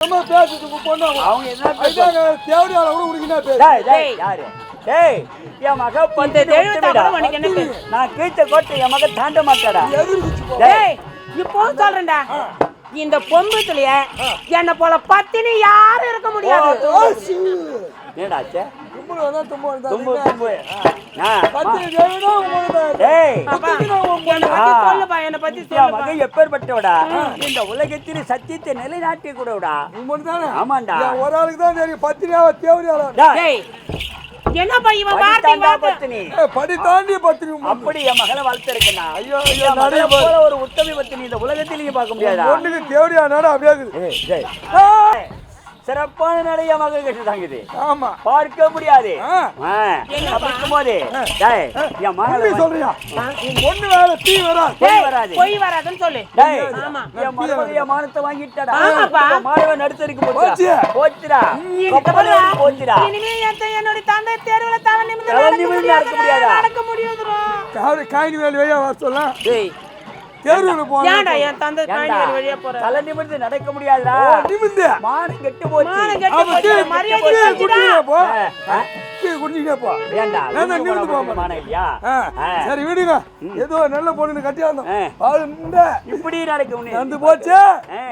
நம்ம பேசிட்டு உங்க பொண்ணு அவங்க. அவங்க என்ன அதுதாங்க தேவையான கூட உனக்கு என்ன பேசு? டேய் டேய் யாரு? டேய் என் மக பத்து பேசு? நான் கீழ்த்த கோட்டை என் மக தாண்ட மாட்டாடா. டேய் இப்பவும் சொல்றேன்டா. இந்த பொம்புத்துலயே என்ன போல பத்தினி யாரும் இருக்க முடியாது. என்னடா தும்பு எப்பேற்பட்டவடா? இந்த உலகத்தில் சத்தியத்தை நிலைநாட்டி? ஆமாண்டா. ஒரு ஆளுக்கு தான் தெரியும். பத்தினியாவா தேவையாளா டேய் என்னப்பா இவன் வார்த்தை பத்தினி. படி தாண்டி பத்தினி. அப்படி என் மகளை வளர்த்திருக்கேன் ஐயோ, ஐயோ, நிறைய. போல ஒரு உத்தமி பத்தினி இந்த உலகத்திலேயே பார்க்க முடியாதா? பொண்ணுக்கு தேவையானாடா அப்படியே சிறப்பான நடைய மகள் கட்டு தாங்குது. ஆமா. பார்க்க முடியாது. டேய், என் மகளை சொல்றியா? பொண்ணு வேற தீ வரா பொய் வராது. பொய் வராதுன்னு சொல்லு. என் மானத்தை வாங்கிட்டாடா. மாணவன் நடுத்தருக்கு போச்சு. போச்சுடா. போச்சுடா. இனிமே என் த- என்னுடைய தந்தை தேர்வுல தலை நிமிர்ந்து நடக்க முடியாதா? நடக்க முடியாதுடா. காவடி காய்னி வேலை வையா வர சொல்லலாம் தேர்வுல போனா ஏன்டா என் தந்தை? காய்கறி வழியா போற? தலை நிமிர்ந்து நடக்க முடியாதுடா. நிமிந்து மானம் கெட்டு போச்சு. மானம் கெட்டு போச்சு, மரியாதை போ. போ. ஏன்டா? நான் நிமிர்ந்து போக மானம் இல்லையா. சரி விடுங்க. ஏதோ நல்ல பொண்ணு கட்டியாந்தோம் ஆ. பால் இந்த இப்படி நடக்கும். நடந்து போச்சு.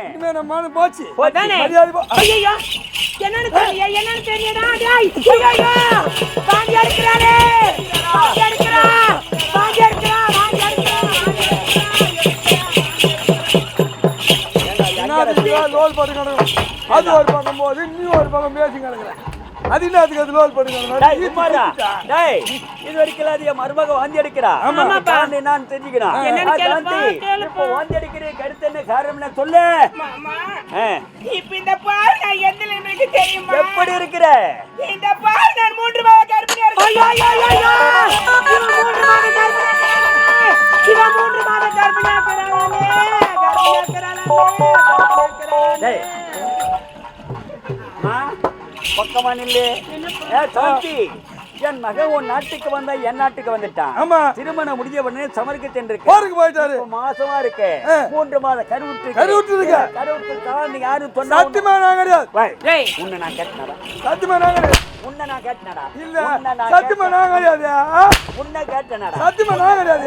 இனிமே நம்ம போச்சு? மரியாதை போ. என்னன்னு தெரியலையா, டேய், ஐயையோ, வாந்தி எடுக்கிறானே, போட்டு கிடக்கும் அது ஒரு பக்கம் போகுது நீ ஒரு பக்கம் பேசி கிடக்குற அது என்னத்துக்கு அது லோல் போட்டு டேய், இது வரைக்கும் அது என் மருமக வாந்தி. ஆமாப்பா. கேளுப்பா, சாந்தி, கேளுப்பா. இப்போ வாந்தி அடிக்கிறதுக்கு அடுத்து என்ன? காரணம் என்ன? சொல்லு. இப்ப இந்த நான் தெரியுமா? எப்படி இருக்கிற? இந்த நான் மூன்று மாத கர்ப்பிணியா இருக்கேன். மூன்று மாத கர்ப்பிணி. இவன் மூன்று பக்கமா நில்லு ஏ, சாந்தி, என் மகன் உன் நாட்டுக்கு வந்தா என் நாட்டுக்கு வந்துட்டான். ஆமா. திருமணம் முடிஞ்ச உடனே சமர்க்க இருக்கு போருக்கு போயிட்டாரு. இப்ப மாசமா இருக்கு. மூன்று மாத கருவுற்று கருவுற்று இருக்கு. கருவுற்று காரணம் யாரும் சொன்னா சத்தியமா நான் கிடையாது. டேய், உன்னை நான் கேட்டனடா. சத்தியமா நான் கிடையாது. உன்னை நான் கேட்டனடா. இல்ல. உன்னை நான் சத்தியமா நான் கிடையாது? கேட்டேன். உன்னை கேட்டனடா. சத்தியமா நான் கிடையாது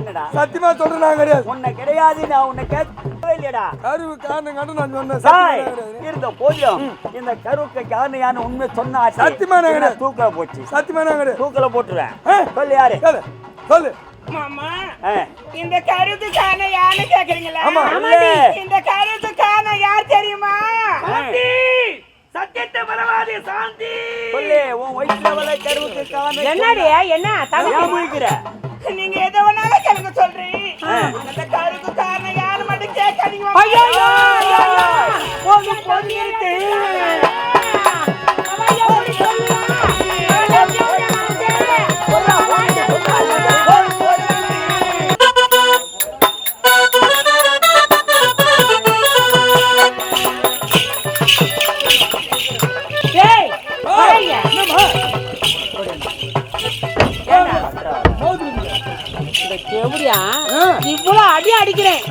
என்னடா? சத்தியமா சொல்றேன் நான் கிடையாது. உன்னை கிடையாது நான் உன்னை கேட்கவே இல்லையடா. கருவு காரணம் கண்டு நான் சொன்னேன். சாய், சத்தியமா நான் கிடையாது. இருந்த போதிலும் இந்த கருவுக்கு காரணம் யாரு உண்மை சொன்னா சத்தியமா நான். தூக்கல போச்சு. சத்தியமா நான் தூக்கல? சொல்லு யாரு? சொல்லு. சொல்லு. மாமா. இந்த கருத்து காண யாருன்னு கேக்குறீங்களா. இந்த கருத்து காண யார் தெரியுமா? சாந்தி, சத்தியத்தை சாந்தி. சொல்லு உன் வயிற்றுல கருவுக்கு என்னடி என்ன முழிக்கிற? நீங்க எதை வேணாலும் அந்த மட்டும் இந்த செவடியா இவ்வளவு அடி அடிக்கிறேன்.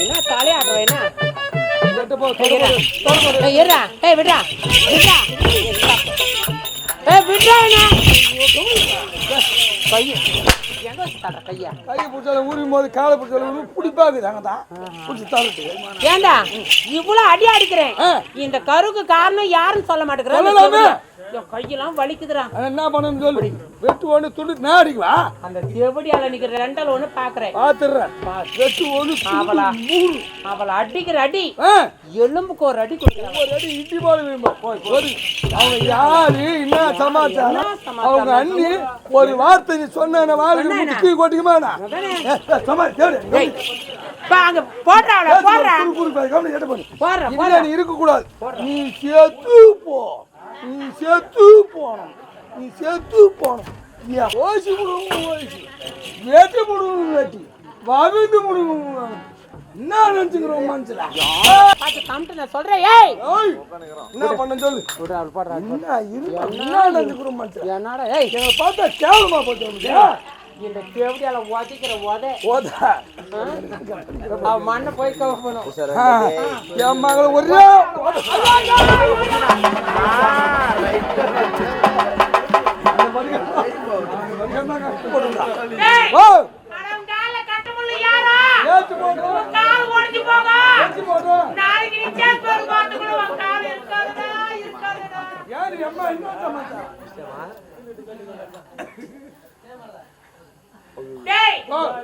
என்ன தலையாடுற என்ன ஏய், இருடா. ஏய், விட்றா. விட்றா. ஏய், விட்றா என்ன? கைய. எங்க வச்சு தர்ற கைய? கையை பிடிச்சாலும் ஊறியும் போது காலை பிடிச்சாலும் ஊறி பிடிப்பாக்குது அங்கே தான் பிடிச்சி தரட்டு ஏண்டா இவ்வளவு அடி அடிக்கிறேன். இந்த கருக்கு காரணம் யாருன்னு சொல்ல. மாட்டேங்கிறேன் கையெல்லாம் வலிக்குதுடா. என்ன பண்ணணும்னு சொல்லு. வெட்டு ஒன்று துண்டு நான் அடிக்குவா அந்த செவடியால நிக்கிற ரெண்டல் ஒண்ணு பாக்குறேன். பார்த்துடுறேன் வெட்டு ஒன்று அவளா? மூணு. அவளை அடிக்கிற அடி. எலும்புக்கு ஒரு அடி கொடுக்குறான். ஒரு அடி இடி போல விழும்பா. போய். அவங்க யாரு? என்ன சமாச்சாரம்? சமாச்சாரம்? அவங்க அண்ணி ஒரு வார்த்தை நீ சொன்ன சொன்னேனா? முதுக்கி கொட்டிக்குமா பா, அங்க போடுறா அவளை போடுறா. போடுறா போடுறா நீ இருக்க கூடாது நீ செத்து போ. நீ செத்து போனோம். நீ செத்து போனோம். ஏன் ஓசி முடுங்க ஓசி. வேட்டி முடுங்க வேட்டி வவிந்து முடுங்க என்ன நினைச்சுக்கிறோம் மனசுல பாத்து காமிட்டு நான் சொல்றேன் ஏய்! என்ன பண்ண சொல்லு. விடுறா போடுறா என்ன இருக்கு? என்ன நினைச்சுக்கிறோம் மனசுல என்னடா ஏய்! பார்த்தா கேவலமா போச்சு இந்த கேவடியால உதைக்கிற உதை. அவ மண்ணை போய் கவப்பணும் என் மகளை ஒரே யாரா? ஏத்து போடுறோம் கால் உடைஞ்சு போக ஏத்து போடுறோம் நாளைக்கு நீ சேஸ் ஒரு பாத்துக்குள்ள உன் கால் இருக்காதுடா இருக்காதுடா யாரு அம்மா இன்னும் சமாச்சா டேய்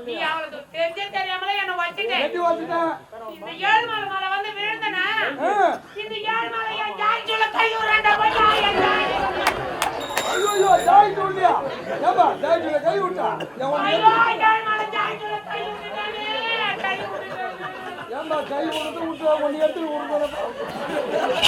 நீ அவளுக்கு தெரிஞ்சே தெரியாமலே என்ன வச்சுட்டே கட்டி வந்துட்டேன் இந்த ஏழு மலை மலை வந்து விழுந்தனா. இந்த ஏழு மலை என் ஜாய் சொல்ல கை விடுறேன்டா போய் ஜாய் என் ஜாய். ஐயோ ஐயோ தாய் சொல்லியா ஏப்பா தாய் சொல்ல கை விட்டா? என் உன்னை ஐயோ ஏழு மலை ஜாய் சொல்ல கை விட்டுட்டானே கை விட்டுட்டானே ஏன்பா கை விடுறது விட்டு ஒன்னு எடுத்து விடுறது